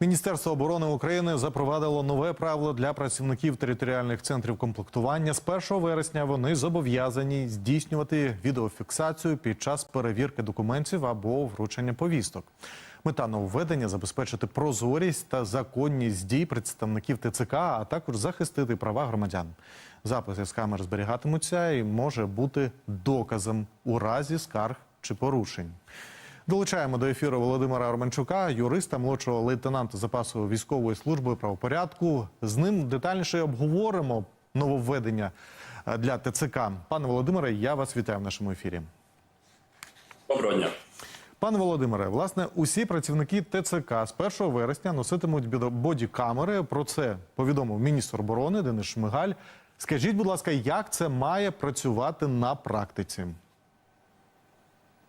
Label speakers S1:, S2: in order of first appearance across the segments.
S1: Міністерство оборони України запровадило нове правило для працівників територіальних центрів комплектування. З 1 вересня вони зобов'язані здійснювати відеофіксацію під час перевірки документів або вручення повісток. Мета нововведення забезпечити прозорість та законність дій представників ТЦК, а також захистити права громадян. Записи з камер зберігатимуться і може бути доказом у разі скарг чи порушень. Долучаємо до ефіру Володимира Романчука, юриста, молодшого лейтенанта запасу військової служби правопорядку. З ним детальніше обговоримо нововведення е, для ТЦК. Пане Володимире, я вас вітаю в нашому ефірі.
S2: Доброго дня.
S1: Пане Володимире, власне, усі працівники ТЦК з 1 вересня носитимуть бодікамери. Про це повідомив міністр оборони Денис Шмигаль. Скажіть, будь ласка, як це має працювати на практиці?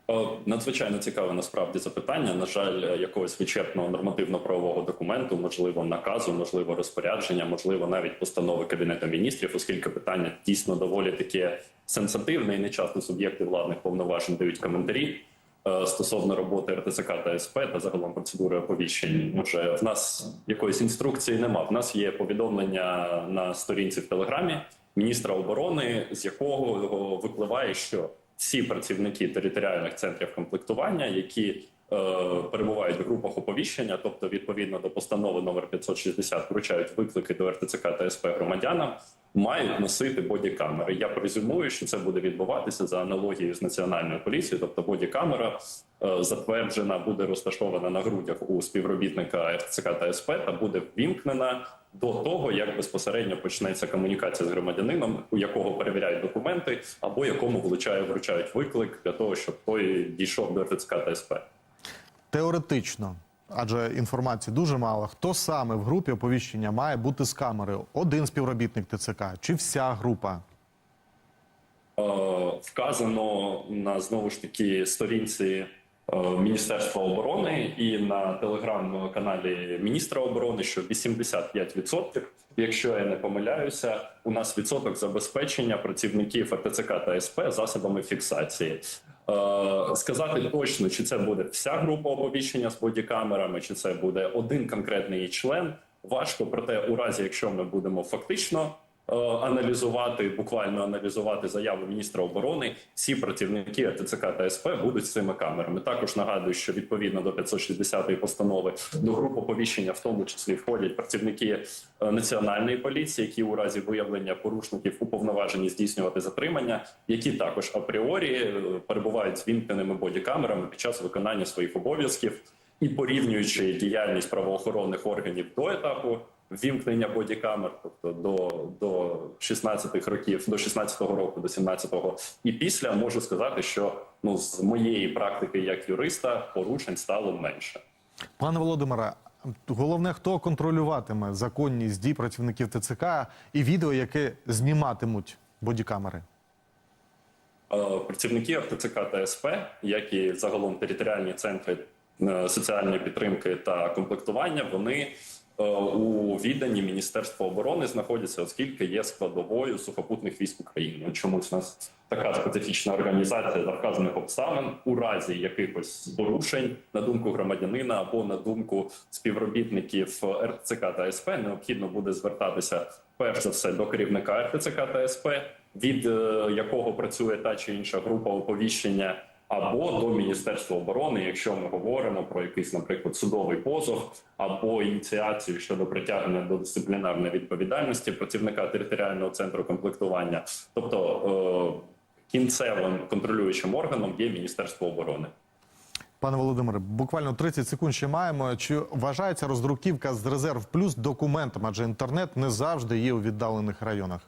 S2: Е, Надзвичайно цікаве насправді запитання. На жаль, е, якогось вичерпного нормативно-правового документу, можливо, наказу, можливо, розпорядження, можливо, навіть постанови кабінету міністрів, оскільки питання дійсно доволі таке сенситивне і не часто суб'єкти владних повноважень дають коментарі е, стосовно роботи РТЦК та СП та загалом процедури оповіщень. Може, в нас якоїсь інструкції нема. В нас є повідомлення на сторінці в телеграмі міністра оборони, з якого випливає, що всі працівники територіальних центрів комплектування, які е, перебувають в групах оповіщення, тобто відповідно до постанови номер 560, вручають виклики до РТЦК та СП громадянам, мають носити бодікамери. Я презюмую, що це буде відбуватися за аналогією з національною поліцією, тобто бодікамера е, затверджена, буде розташована на грудях у співробітника РТЦК та СП та буде ввімкнена до того, як безпосередньо почнеться комунікація з громадянином, у якого перевіряють документи, або якому влучає вручають виклик для того, щоб той дійшов до РТЦК та СП.
S1: Теоретично, адже інформації дуже мало. Хто саме в групі оповіщення має бути з камерою? Один співробітник ТЦК чи вся група?
S2: Е, вказано на знову ж таки сторінці е, Міністерства оборони і на телеграм-каналі міністра оборони, що 85%, якщо я не помиляюся, у нас відсоток забезпечення працівників РТЦК та СП засобами фіксації. Е, Сказати точно, чи це буде вся група оповіщення з бодікамерами, чи це буде один конкретний член. Важко, проте у разі, якщо ми будемо фактично аналізувати, буквально аналізувати заяву міністра оборони, всі працівники РТЦК та СП будуть з цими камерами. Також нагадую, що відповідно до 560 постанови до груп оповіщення, в тому числі входять працівники е, національної поліції, які у разі виявлення порушників уповноважені здійснювати затримання, які також апріорі е, перебувають з вімкненими бодікамерами під час виконання своїх обов'язків і порівнюючи діяльність правоохоронних органів до етапу ввімкнення бодікамер, тобто до, до 16 років, до 16-го року, до 17-го, і після можу сказати, що ну з моєї практики як юриста порушень стало менше.
S1: Пане Володимире, головне, хто контролюватиме законність дій працівників ТЦК і відео, яке зніматимуть бодікамери?
S2: Е, Працівники РТЦК та СП, як і загалом територіальні центри е, соціальної підтримки та комплектування, вони у відданні Міністерства оборони знаходяться, оскільки є складовою сухопутних військ України. Чомусь у нас така специфічна організація за вказаних обставин у разі якихось порушень на думку громадянина або на думку співробітників РТЦК та СП, необхідно буде звертатися перш за все до керівника РТЦК та СП, від е, якого працює та чи інша група оповіщення, або до Міністерства оборони, якщо ми говоримо про якийсь, наприклад, судовий позов або ініціацію щодо притягнення до дисциплінарної відповідальності працівника територіального центру комплектування, тобто е, кінцевим контролюючим органом є Міністерство оборони.
S1: Пане Володимире, буквально 30 секунд ще маємо. Чи вважається роздруківка з резерв плюс документом? Адже інтернет не завжди є у віддалених районах.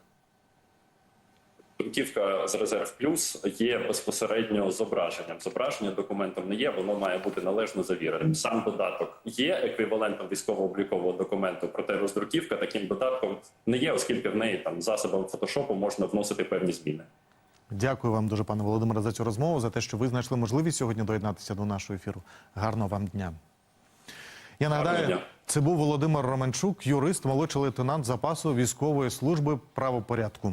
S2: Друківка з резерв плюс є безпосередньо зображенням. Зображення документом не є, воно має бути належно завіреним. Сам додаток є еквівалентом військово-облікового документу, проте роздруківка таким додатком не є, оскільки в неї там засобом фотошопу можна вносити певні зміни.
S1: Дякую вам дуже, пане Володимире, за цю розмову, за те, що ви знайшли можливість сьогодні доєднатися до нашого ефіру. Гарного вам дня. Я нагадаю, це був Володимир Романчук, юрист, молодший лейтенант запасу військової служби правопорядку.